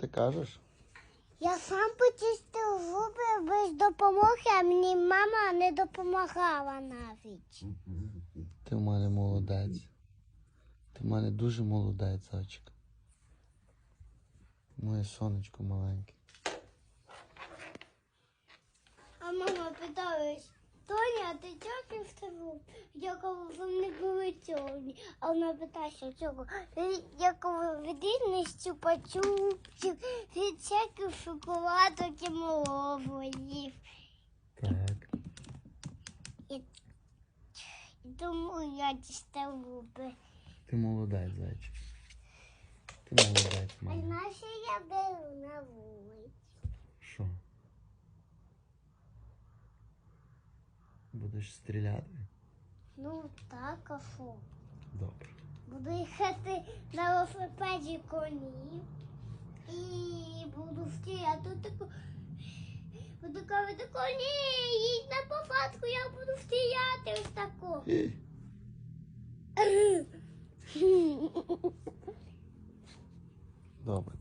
Ти кажеш? Я сам почистив зуби без допомоги, а мені мама не допомагала навіть. Ти в мене молодець. Ти в мене дуже молодець, зайчик. Моє сонечко маленьке. А мама питалась, Тоня, ти чого в тебе? Я вони були чорні. А вона питається, чого? Я кажу, відрізність чупа-чупсів, від всяких шоколадок і морозивів. Так. І тому я дістав губи. Ти молодець, зайчик. Ти молодець, А мама. наші я беру на вулиці. Що? Будеш стріляти? Ну так, а? Добре. Буду їхати на велосипеді коні і буду стріляти таку. Буду казати, коні, їдь на посадку, я буду стріляти ось тако. Добре,